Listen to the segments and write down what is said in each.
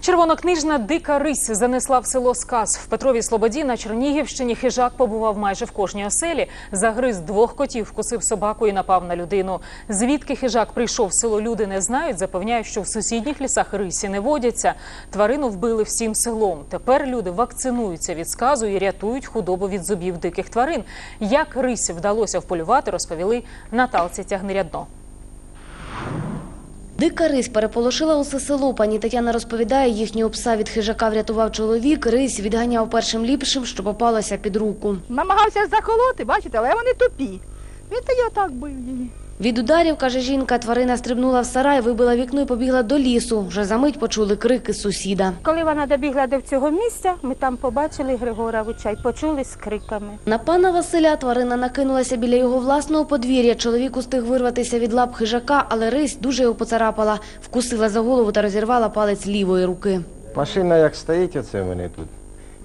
Червонокнижна дика рись занесла в село Сказ. В Петровій Слободі на Чернігівщині хижак побував майже в кожній оселі. Загриз двох котів, вкусив собаку і напав на людину. Звідки хижак прийшов в село, люди не знають. Запевняють, що в сусідніх лісах рисі не водяться. Тварину вбили всім селом. Тепер люди вакцинуються від сказу і рятують худобу від зубів диких тварин. Як рисі вдалося вполювати, розповіли Наталці Тягнирядно. Дика рись переполошила усе село. Пані Тетяна розповідає, їхнього пса від хижака врятував чоловік. Рись відганяв першим ліпшим, що попалося під руку. Намагався заколоти, бачите, але вони тупі. Він я так бив її. Від ударів, каже жінка, тварина стрибнула в сарай, вибила вікно і побігла до лісу. Вже за мить почули крики сусіда. Коли вона добігла до цього місця, ми там побачили Григоровича і почули з криками. На пана Василя тварина накинулася біля його власного подвір'я. Чоловік устиг вирватися від лап хижака, але рись дуже його поцарапала, вкусила за голову та розірвала палець лівої руки. Машина як стоїть оце в мене тут.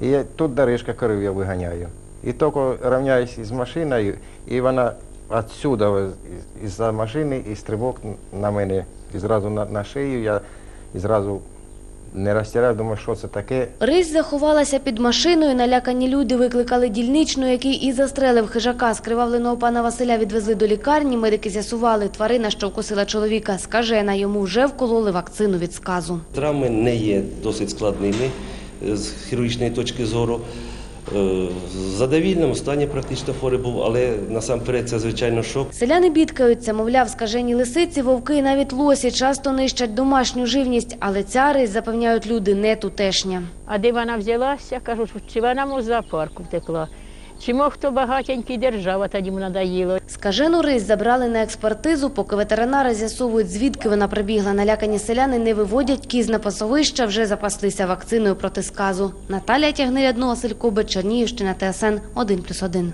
І я, тут доріжка корів я виганяю. І тільки рівняюсь із машиною, і вона із- із-за машини, і стрибок на мене. І зразу на, на шию я і зразу не розтираю, думаю, що це таке. Рись заховалася під машиною. Налякані люди викликали дільничну, який і застрелив хижака. Скривавленого пана Василя відвезли до лікарні. Медики з'ясували, тварина, що вкусила чоловіка, скажена. Йому вже вкололи вакцину від сказу. Травми не є досить складними е, з хірургічної точки зору. Е, В задовільному стані практично хворий був, але насамперед це звичайно шок. Селяни бідкаються, мовляв, скажені лисиці, вовки і навіть лосі часто нищать домашню живність, але ця рись, запевняють люди, не тутешня. А де вона взялася, кажуть, чи вона в зоопарку втекла, чи мов хто багатенький держава тоді надоїло. Скажену рись забрали на експертизу, поки ветеринари з'ясовують, звідки вона прибігла. Налякані селяни не виводять кіз на пасовища, вже запаслися вакциною проти сказу. Наталія Тягнирядно, Василь Коби, Чернігівщина, ТСН 1+,1.